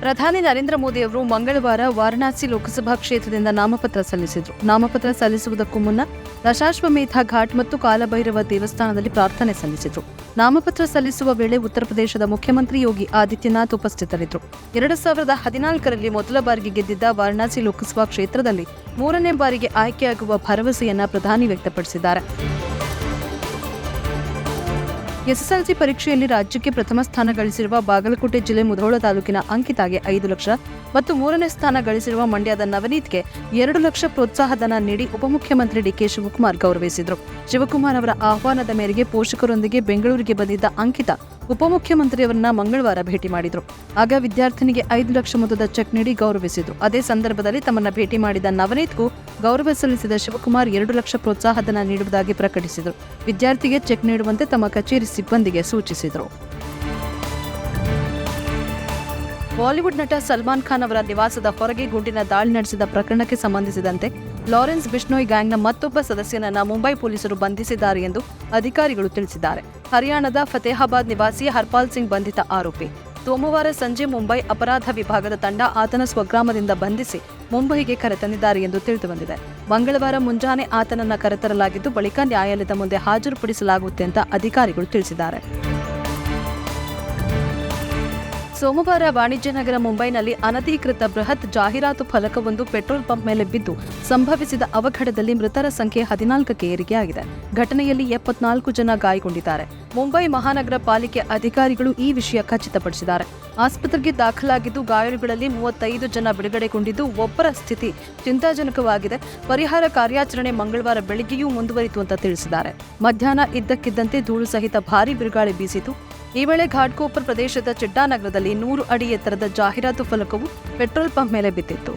ಪ್ರಧಾನಿ ನರೇಂದ್ರ ಮೋದಿ ಅವರು ಮಂಗಳವಾರ ವಾರಣಾಸಿ ಲೋಕಸಭಾ ಕ್ಷೇತ್ರದಿಂದ ನಾಮಪತ್ರ ಸಲ್ಲಿಸಿದರು. ನಾಮಪತ್ರ ಸಲ್ಲಿಸುವುದಕ್ಕೂ ಮುನ್ನ ದಶಾಶ್ವಮೇಧ ಘಾಟ್ ಮತ್ತು ಕಾಲಭೈರವ ದೇವಸ್ಥಾನದಲ್ಲಿ ಪ್ರಾರ್ಥನೆ ಸಲ್ಲಿಸಿದರು. ನಾಮಪತ್ರ ಸಲ್ಲಿಸುವ ವೇಳೆ ಉತ್ತರ ಪ್ರದೇಶದ ಮುಖ್ಯಮಂತ್ರಿ ಯೋಗಿ ಆದಿತ್ಯನಾಥ್ ಉಪಸ್ಥಿತರಿದ್ದರು. ಎರಡು ಸಾವಿರದ ಹದಿನಾಲ್ಕರಲ್ಲಿ ಮೊದಲ ಬಾರಿಗೆ ಗೆದ್ದಿದ್ದ ವಾರಣಾಸಿ ಲೋಕಸಭಾ ಕ್ಷೇತ್ರದಲ್ಲಿ ಮೂರನೇ ಬಾರಿಗೆ ಆಯ್ಕೆಯಾಗುವ ಭರವಸೆಯನ್ನ ಪ್ರಧಾನಿ ವ್ಯಕ್ತಪಡಿಸಿದ್ದಾರೆ. ಎಸ್ಎಸ್ಎಲ್ಸಿ ಪರೀಕ್ಷೆಯಲ್ಲಿ ರಾಜ್ಯಕ್ಕೆ ಪ್ರಥಮ ಸ್ಥಾನ ಗಳಿಸಿರುವ ಬಾಗಲಕೋಟೆ ಜಿಲ್ಲೆ ಮುಧೋಳ ತಾಲೂಕಿನ ಅಂಕಿತಾಗೆ ಐದು ಲಕ್ಷ ಮತ್ತು ಮೂರನೇ ಸ್ಥಾನ ಗಳಿಸಿರುವ ಮಂಡ್ಯದ ನವನೀತ್ಗೆ ಎರಡು ಲಕ್ಷ ಪ್ರೋತ್ಸಾಹಧನ ನೀಡಿ ಉಪಮುಖ್ಯಮಂತ್ರಿ ಡಿಕೆ ಶಿವಕುಮಾರ್ ಗೌರವಿಸಿದರು. ಶಿವಕುಮಾರ್ ಅವರ ಆಹ್ವಾನದ ಮೇರೆಗೆ ಪೋಷಕರೊಂದಿಗೆ ಬೆಂಗಳೂರಿಗೆ ಬಂದಿದ್ದ ಅಂಕಿತ ಉಪಮುಖ್ಯಮಂತ್ರಿಯವರನ್ನ ಮಂಗಳವಾರ ಭೇಟಿ ಮಾಡಿದ್ರು. ಆಗ ವಿದ್ಯಾರ್ಥಿನಿಗೆ ಐದು ಲಕ್ಷ ಮೊತ್ತದ ಚೆಕ್ ನೀಡಿ ಗೌರವಿಸಿದ್ರು. ಅದೇ ಸಂದರ್ಭದಲ್ಲಿ ತಮ್ಮನ್ನ ಭೇಟಿ ಮಾಡಿದ ನವನೀತ್ಗೂ ಗೌರವ ಸಲ್ಲಿಸಿದ ಶಿವಕುಮಾರ್ ಎರಡು ಲಕ್ಷ ಪ್ರೋತ್ಸಾಹಧನ ನೀಡುವುದಾಗಿ ಪ್ರಕಟಿಸಿದರು. ವಿದ್ಯಾರ್ಥಿಗೆ ಚೆಕ್ ನೀಡುವಂತೆ ತಮ್ಮ ಕಚೇರಿ ಸಿಬ್ಬಂದಿಗೆ ಸೂಚಿಸಿದರು. ಬಾಲಿವುಡ್ ನಟ ಸಲ್ಮಾನ್ ಖಾನ್ ಅವರ ನಿವಾಸದ ಹೊರಗೆ ಗುಂಡಿನ ದಾಳಿ ನಡೆಸಿದ ಪ್ರಕರಣಕ್ಕೆ ಸಂಬಂಧಿಸಿದಂತೆ ಲಾರೆನ್ಸ್ ಬಿಷ್ಣೋಯ್ ಗ್ಯಾಂಗ್ನ ಮತ್ತೊಬ್ಬ ಸದಸ್ಯನನ್ನ ಮುಂಬೈ ಪೊಲೀಸರು ಬಂಧಿಸಿದ್ದಾರೆ ಎಂದು ಅಧಿಕಾರಿಗಳು ತಿಳಿಸಿದ್ದಾರೆ. ಹರಿಯಾಣದ ಫತೇಹಾಬಾದ್ ನಿವಾಸಿ ಹರ್ಪಾಲ್ ಸಿಂಗ್ ಬಂಧಿತ ಆರೋಪಿ. ಸೋಮವಾರ ಸಂಜೆ ಮುಂಬೈ ಅಪರಾಧ ವಿಭಾಗದ ತಂಡ ಆತನ ಸ್ವಗ್ರಾಮದಿಂದ ಬಂಧಿಸಿ ಮುಂಬೈಗೆ ಕರೆತಂದಿದ್ದಾರೆ ಎಂದು ತಿಳಿದುಬಂದಿದೆ. ಮಂಗಳವಾರ ಮುಂಜಾನೆ ಆತನನ್ನ ಕರೆತರಲಾಗಿದ್ದು ಬಳಿಕ ನ್ಯಾಯಾಲಯದ ಮುಂದೆ ಹಾಜರುಪಡಿಸಲಾಗುತ್ತೆ ಅಂತ ಅಧಿಕಾರಿಗಳು ತಿಳಿಸಿದ್ದಾರೆ. ಸೋಮವಾರ ವಾಣಿಜ್ಯ ನಗರ ಮುಂಬೈನಲ್ಲಿ ಅನಧಿಕೃತ ಬೃಹತ್ ಜಾಹೀರಾತು ಫಲಕವೊಂದು ಪೆಟ್ರೋಲ್ ಪಂಪ್ ಮೇಲೆ ಬಿದ್ದು ಸಂಭವಿಸಿದ ಅವಘಡದಲ್ಲಿ ಮೃತರ ಸಂಖ್ಯೆ ಹದಿನಾಲ್ಕಕ್ಕೆ ಏರಿಕೆಯಾಗಿದೆ. ಘಟನೆಯಲ್ಲಿ ಎಪ್ಪತ್ನಾಲ್ಕು ಜನ ಗಾಯಗೊಂಡಿದ್ದಾರೆ. ಮುಂಬೈ ಮಹಾನಗರ ಪಾಲಿಕೆ ಅಧಿಕಾರಿಗಳು ಈ ವಿಷಯ ಖಚಿತಪಡಿಸಿದ್ದಾರೆ. ಆಸ್ಪತ್ರೆಗೆ ದಾಖಲಾಗಿದ್ದು ಗಾಯಾಳುಗಳಲ್ಲಿ ಮೂವತ್ತೈದು ಜನ ಬಿಡುಗಡೆಗೊಂಡಿದ್ದು ಒಬ್ಬರ ಸ್ಥಿತಿ ಚಿಂತಾಜನಕವಾಗಿದೆ. ಪರಿಹಾರ ಕಾರ್ಯಾಚರಣೆ ಮಂಗಳವಾರ ಬೆಳಗ್ಗೆಯೂ ಮುಂದುವರಿತು ಅಂತ ತಿಳಿಸಿದ್ದಾರೆ. ಮಧ್ಯಾಹ್ನ ಇದ್ದಕ್ಕಿದ್ದಂತೆ ಧೂಳು ಸಹಿತ ಭಾರೀ ಬಿರುಗಾಳಿ ಬೀಸಿತು. ಈ ವೇಳೆ ಘಾಟ್ಕೋಪರ್ ಪ್ರದೇಶದ ಚಿಡ್ಡಾನಗರದಲ್ಲಿ ನೂರು ಅಡಿ ಎತ್ತರದ ಜಾಹೀರಾತು ಫಲಕವು ಪೆಟ್ರೋಲ್ ಪಂಪ್ ಮೇಲೆ ಬಿದ್ದಿತ್ತು.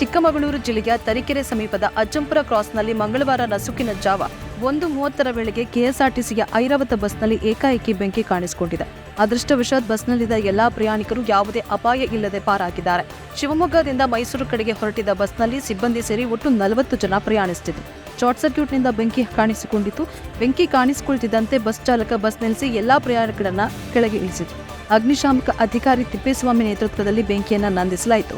ಚಿಕ್ಕಮಗಳೂರು ಜಿಲ್ಲೆಯ ತರೀಕೆರೆ ಸಮೀಪದ ಅಜ್ಜಂಪುರ ಕ್ರಾಸ್ನಲ್ಲಿ ಮಂಗಳವಾರ ನಸುಕಿನ ಜಾವ ಒಂದು ಮೂವತ್ತರ ವೇಳೆಗೆ ಕೆಎಸ್ಆರ್ಟಿಸಿಯ ಐರಾವತ ಬಸ್ನಲ್ಲಿ ಏಕಾಏಕಿ ಬೆಂಕಿ ಕಾಣಿಸಿಕೊಂಡಿದೆ. ಅದೃಷ್ಟವಶಾತ್ ಬಸ್ನಲ್ಲಿದ್ದ ಎಲ್ಲಾ ಪ್ರಯಾಣಿಕರು ಯಾವುದೇ ಅಪಾಯ ಇಲ್ಲದೆ ಪಾರಾಗಿದ್ದಾರೆ. ಶಿವಮೊಗ್ಗದಿಂದ ಮೈಸೂರು ಕಡೆಗೆ ಹೊರಟಿದ್ದ ಬಸ್ನಲ್ಲಿ ಸಿಬ್ಬಂದಿ ಸೇರಿ ಒಟ್ಟು ನಲವತ್ತು ಜನ ಪ್ರಯಾಣಿಸುತ್ತಿದ್ದರು. ಶಾರ್ಟ್ ಸರ್ಕ್ಯೂಟ್ನಿಂದ ಬೆಂಕಿ ಕಾಣಿಸಿಕೊಂಡಿತು ಬೆಂಕಿ ಕಾಣಿಸಿಕೊಳ್ತಿದ್ದಂತೆ ಬಸ್ ಚಾಲಕ ಬಸ್ ನಿಲ್ಲಿಸಿ ಎಲ್ಲಾ ಪ್ರಯಾಣಿಕರನ್ನ ಕೆಳಗೆ ಇಳಿಸಿತು ಅಗ್ನಿಶಾಮಕ ಅಧಿಕಾರಿ ತಿಪ್ಪೇಸ್ವಾಮಿ ನೇತೃತ್ವದಲ್ಲಿ ಬೆಂಕಿಯನ್ನ ನಂದಿಸಲಾಯಿತು.